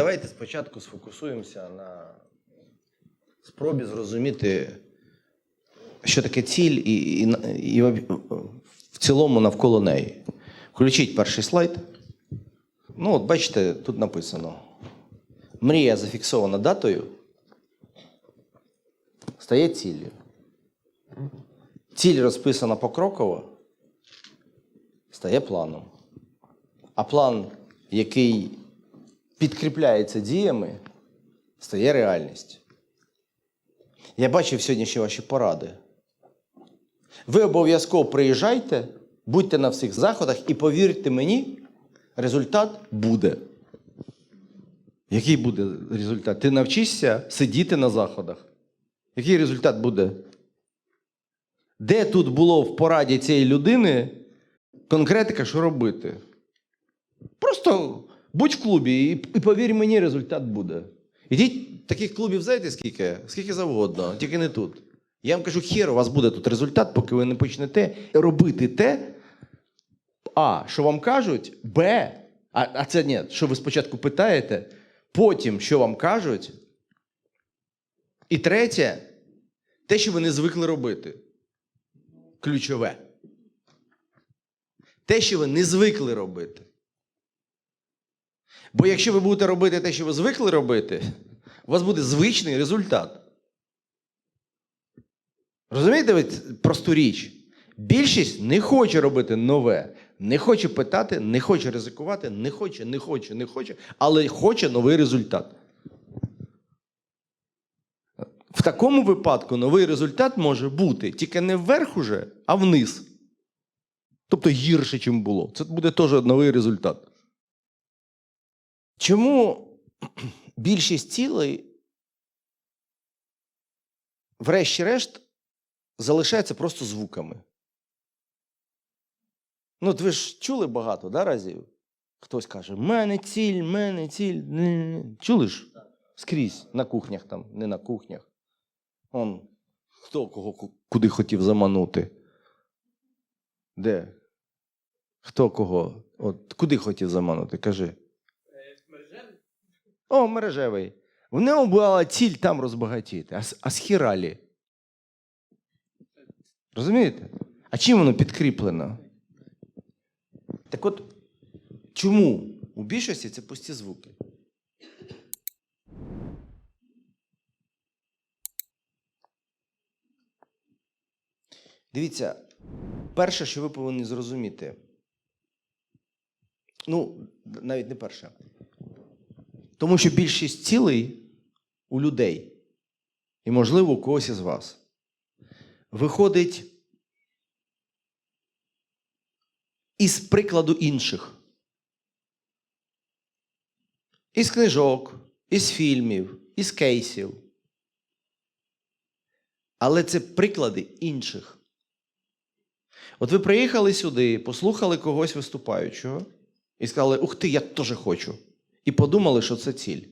Давайте спочатку сфокусуємося на спробі зрозуміти, що таке ціль, і, і, і в цілому навколо неї. Включіть перший слайд. Ну, от бачите, тут написано: мрія зафіксована датою, стає ціллю. Ціль розписана покроково, стає планом. А план, який підкріпляється діями, стає реальністю. Я бачив ще ваші поради. Ви обов'язково приїжджайте, будьте на всіх заходах і повірте мені, результат буде. Який буде результат? Ти навчишся сидіти на заходах. Який результат буде? Де тут було в пораді цієї людини конкретика, що робити? Просто будь в клубі і, і повір мені, результат буде. Ідіть таких клубів, знаєте скільки? Скільки завгодно, тільки не тут. Я вам кажу, хер у вас буде тут результат, поки ви не почнете робити те, А, що вам кажуть, Б, а, а це ні, що ви спочатку питаєте, потім, що вам кажуть. І третє, те, що ви не звикли робити. Ключове. Те, що ви не звикли робити. Бо якщо ви будете робити те, що ви звикли робити, у вас буде звичний результат. Розумієте ви просту річ? Більшість не хоче робити нове, не хоче питати, не хоче ризикувати, не хоче, не хоче, не хоче, але хоче новий результат. В такому випадку новий результат може бути тільки не вверх уже, а вниз. Тобто гірше, ніж було. Це буде теж новий результат. Чому більшість цілей, врешті-решт, залишається просто звуками? Ну, ви ж чули багато да, разів? Хтось каже, мене ціль, мене ціль. Чули ж? Скрізь, на кухнях там, не на кухнях. Он, хто кого куди хотів заманути? Де? Хто кого? От куди хотів заманути? Кажи. О, мережевий. В нього була ціль там розбагатіти, а, схіралі. Розумієте? А чим воно підкріплено? Так от, чому у більшості це пусті звуки? Дивіться, перше, що ви повинні зрозуміти. Ну, навіть не перше. Тому що більшість цілей у людей, і, можливо, у когось із вас, виходить із прикладу інших. Із книжок, із фільмів, із кейсів. Але це приклади інших. От ви приїхали сюди, послухали когось виступаючого і сказали: Ух ти, я теж хочу. І подумали, що це ціль.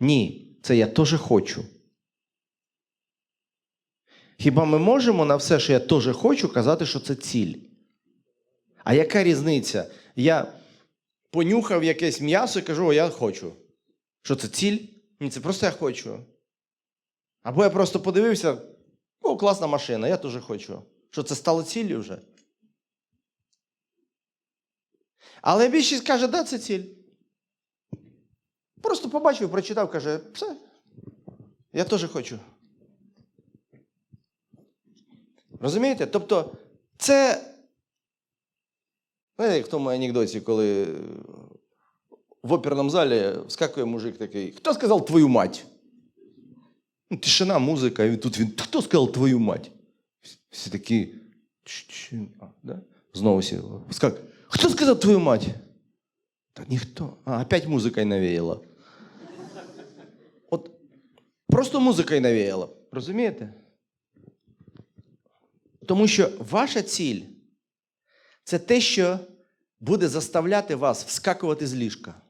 Ні, це я теж хочу. Хіба ми можемо на все, що я теж хочу, казати, що це ціль? А яка різниця? Я понюхав якесь м'ясо і кажу, о, я хочу. Що це ціль? Ні, це просто я хочу. Або я просто подивився, о, класна машина, я теж хочу. Що це стало ціллю вже? Але більшість каже, да, це ціль. Просто побачив, прочитав, каже, все, я теж хочу. Розумієте? Тобто, це. Знаєте, як в тому анекдоті, коли в оперному залі вскакує мужик такий: Хто сказав твою мать? Ну, тишина, музика, і тут він. Хто сказав твою мать? Всі такі. А, да? Знову всі. Хто сказав твою мать? Та ніхто. А, опять музикою навіяла. Просто музикою навіяла. Розумієте? Тому що ваша ціль це те, що буде заставляти вас вскакувати з ліжка.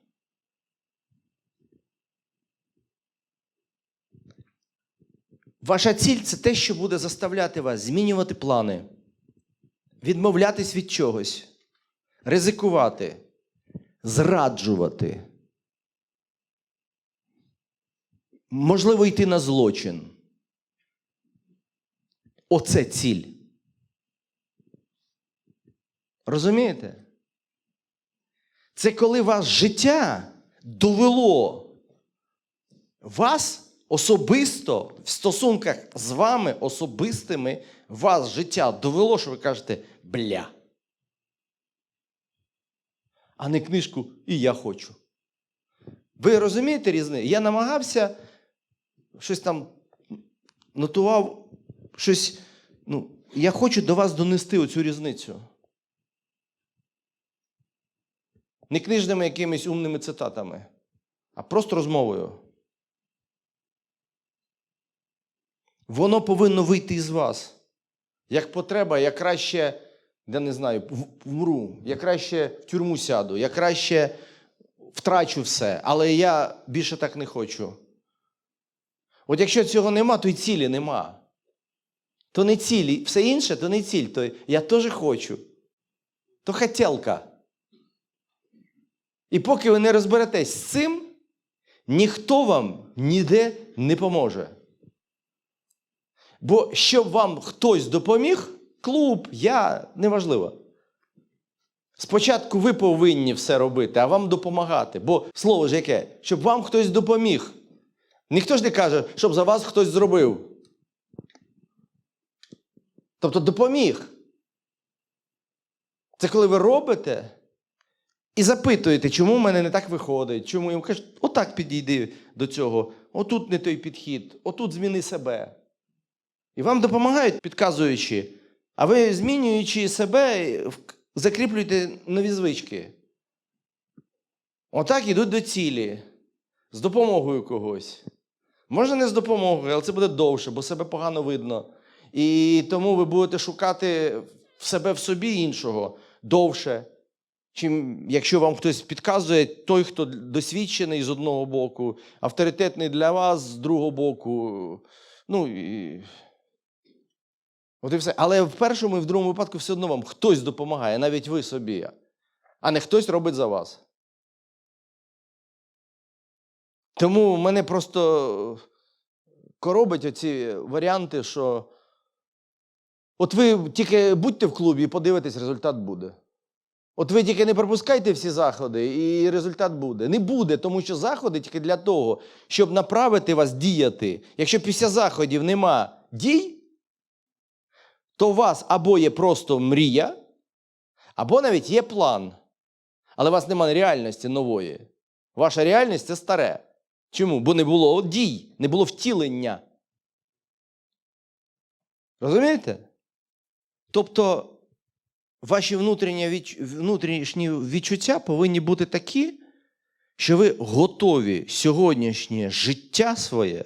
Ваша ціль це те, що буде заставляти вас змінювати плани, відмовлятись від чогось, ризикувати, зраджувати, можливо, йти на злочин. Оце ціль. Розумієте? Це коли вас життя довело вас особисто в стосунках з вами особистими, вас життя довело, що ви кажете бля. А не книжку і я хочу. Ви розумієте різницю? Я намагався щось там нотував, щось. Ну, я хочу до вас донести оцю різницю. Не книжними якимись умними цитатами, а просто розмовою. Воно повинно вийти із вас. Як потреба, я краще, я не знаю, вмру, я краще в тюрму сяду, я краще втрачу все, але я більше так не хочу. От якщо цього нема, то й цілі нема. То не цілі, все інше, то не ціль, то я теж хочу. То хотілка. І поки ви не розберетесь з цим, ніхто вам ніде не поможе. Бо щоб вам хтось допоміг, клуб, я, неважливо. Спочатку ви повинні все робити, а вам допомагати. Бо слово ж яке, щоб вам хтось допоміг. Ніхто ж не каже, щоб за вас хтось зробив. Тобто допоміг. Це коли ви робите і запитуєте, чому в мене не так виходить, чому йому кажуть, отак підійди до цього, отут не той підхід, отут зміни себе. І вам допомагають, підказуючи, а ви, змінюючи себе, закріплюєте нові звички. Отак йдуть до цілі з допомогою когось. Може, не з допомогою, але це буде довше, бо себе погано видно. І тому ви будете шукати в себе в собі іншого довше, чим якщо вам хтось підказує, той, хто досвідчений з одного боку, авторитетний для вас з другого боку. Ну, і... От і все. Але в першому і в другому випадку все одно вам хтось допомагає, навіть ви собі, а не хтось робить за вас. Тому мене просто коробить оці варіанти, що от ви тільки будьте в клубі і подивитесь, результат буде. От ви тільки не пропускайте всі заходи, і результат буде. Не буде, тому що заходи тільки для того, щоб направити вас діяти. Якщо після заходів нема дій, то у вас або є просто мрія, або навіть є план. Але у вас немає реальності нової. Ваша реальність це старе. Чому? Бо не було дій, не було втілення. Розумієте? Тобто ваші внутрішні, відчуття повинні бути такі, що ви готові сьогоднішнє життя своє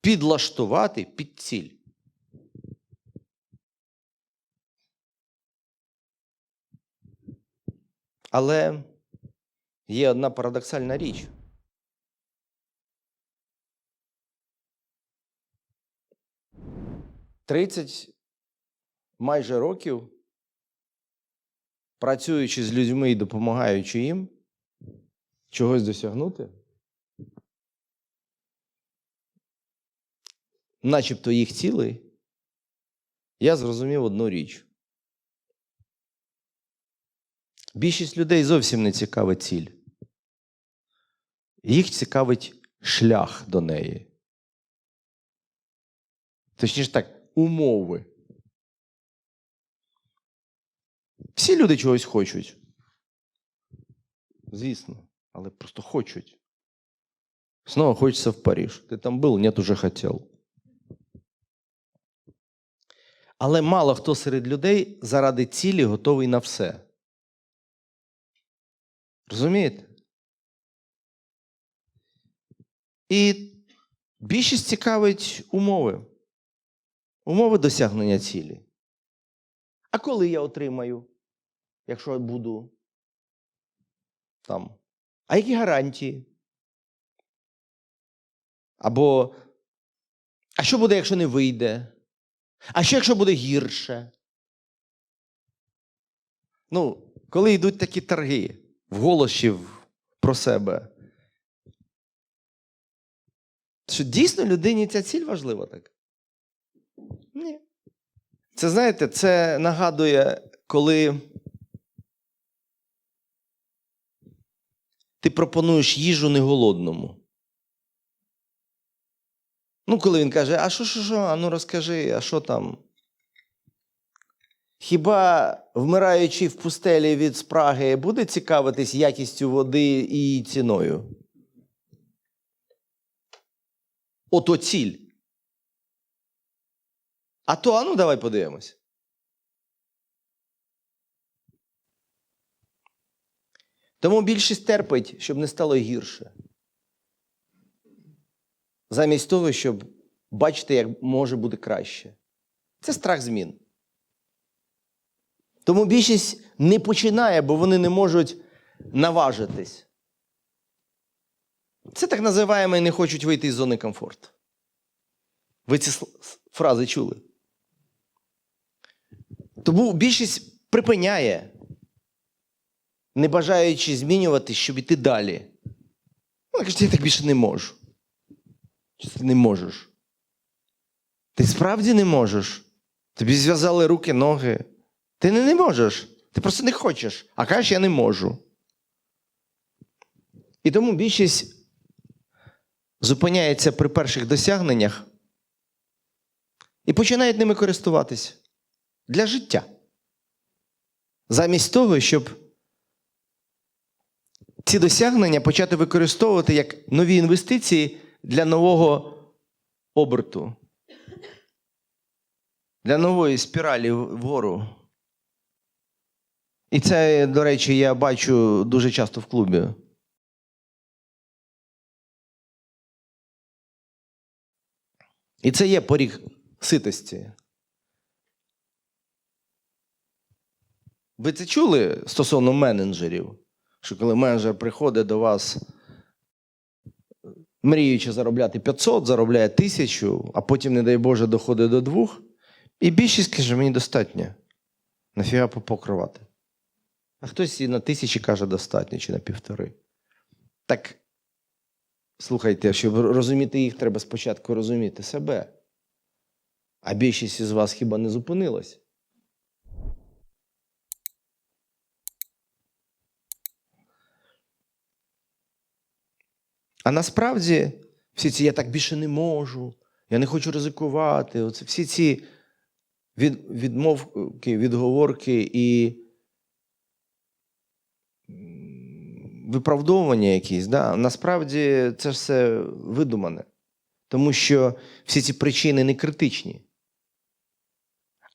підлаштувати під ціль. Але є одна парадоксальна річ. Тридцять майже років, працюючи з людьми і допомагаючи їм чогось досягнути, начебто їх цілей, я зрозумів одну річ. Більшість людей зовсім не цікавить ціль. Їх цікавить шлях до неї. Точніше так, умови. Всі люди чогось хочуть. Звісно, але просто хочуть. Снова хочеться в Париж. Ти там був? Нет, уже хотів. Але мало хто серед людей заради цілі готовий на все. Розумієте? І більшість цікавить умови. Умови досягнення цілі. А коли я отримаю, якщо буду там? А які гарантії? Або а що буде, якщо не вийде? А що, якщо буде гірше? Ну, коли йдуть такі торги вголосів про себе, Що дійсно людині ця ціль важлива так? Ні. Це знаєте, це нагадує, коли ти пропонуєш їжу не голодному. Ну, коли він каже, а що, що, що, а ну розкажи, а що там? Хіба вмираючий в пустелі від спраги буде цікавитись якістю води і ціною? Ото ціль. А то, а ну давай подивимось. Тому більшість терпить, щоб не стало гірше. Замість того, щоб бачити, як може бути краще. Це страх змін. Тому більшість не починає, бо вони не можуть наважитись. Це так називаємо і не хочуть вийти із зони комфорту. Ви ці фрази чули? Тому більшість припиняє, не бажаючи змінювати, щоб іти далі. Вона каже, я так більше не можу. Чи ти не можеш? Ти справді не можеш. Тобі зв'язали руки, ноги. Ти не, не можеш. Ти просто не хочеш. А кажеш, я не можу. І тому більшість зупиняється при перших досягненнях і починають ними користуватися для життя. Замість того, щоб ці досягнення почати використовувати як нові інвестиції для нового оберту, для нової спіралі вгору. І це, до речі, я бачу дуже часто в клубі. І це є поріг ситості. Ви це чули стосовно менеджерів? Що коли менеджер приходить до вас, мріючи заробляти 500, заробляє 1000, а потім, не дай Боже, доходить до двох, і більшість каже, мені достатньо. Нафіга попокривати. А хтось і на тисячі каже достатньо, чи на півтори. Так, слухайте, щоб розуміти їх, треба спочатку розуміти себе. А більшість із вас хіба не зупинилась? А насправді всі ці я так більше не можу, я не хочу ризикувати. Оце всі ці від, відмовки, відговорки і виправдовування якісь, да? насправді це все видумане. Тому що всі ці причини не критичні,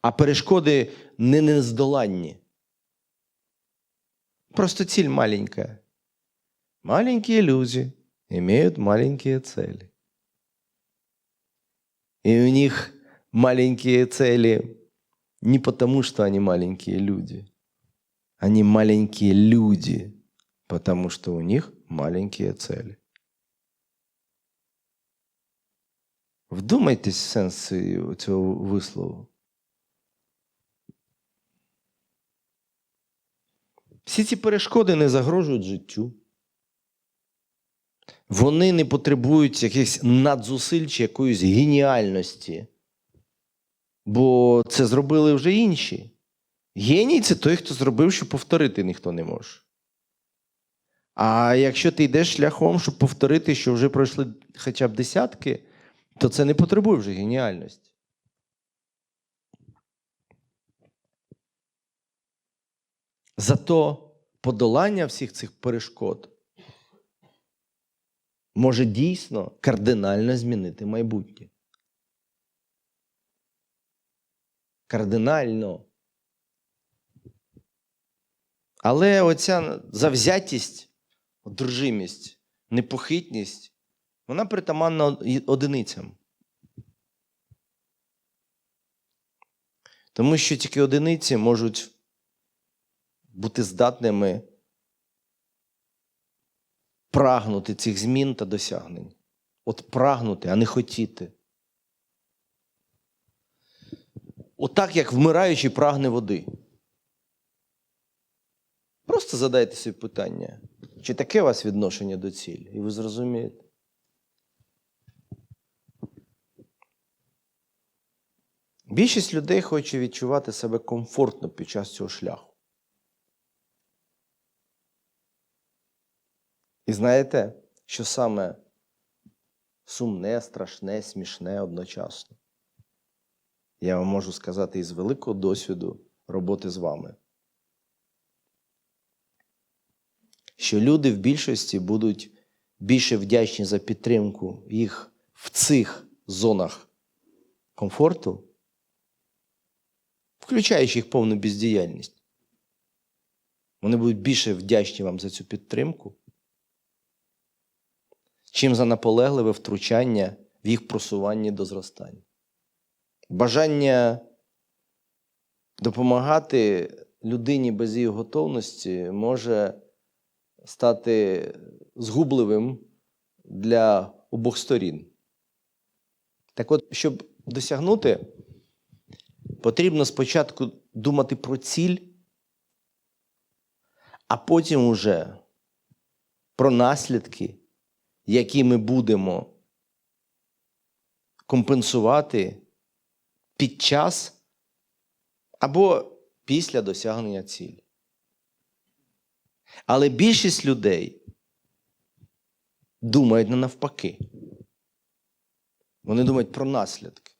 а перешкоди не нездоланні. Просто ціль маленькая. Маленькие люди имеют маленькие цели. И у них маленькие цели не потому, что они маленькие люди. Они маленькие люди, потому что у них маленькие цели. Вдумайтесь в сенс цієї- цього вислову. Всі ці перешкоди не загрожують життю. Вони не потребують якихось надзусиль чи якоїсь геніальності. Бо це зробили вже інші. Геній це той, хто зробив, що повторити ніхто не може. А якщо ти йдеш шляхом, щоб повторити, що вже пройшли хоча б десятки, то це не потребує вже геніальності. Зато подолання всіх цих перешкод може дійсно кардинально змінити майбутнє. Кардинально. Але оця завзятість, одержимість, непохитність, вона притаманна одиницям. Тому що тільки одиниці можуть бути здатними прагнути цих змін та досягнень. От прагнути, а не хотіти. Отак, От як вмираючий прагне води. Просто задайте собі питання, чи таке у вас відношення до цілі, і ви зрозумієте. Більшість людей хоче відчувати себе комфортно під час цього шляху. І знаєте, що саме сумне, страшне, смішне одночасно? Я вам можу сказати із великого досвіду роботи з вами. Що люди в більшості будуть більше вдячні за підтримку їх в цих зонах комфорту, включаючи їх повну бездіяльність. Вони будуть більше вдячні вам за цю підтримку, чим за наполегливе втручання в їх просуванні до зростання. Бажання допомагати людині без її готовності може стати згубливим для обох сторін. Так от, щоб досягнути, потрібно спочатку думати про ціль, а потім уже про наслідки, які ми будемо компенсувати під час або після досягнення цілі. Але більшість людей думають не навпаки. Вони думають про наслідки.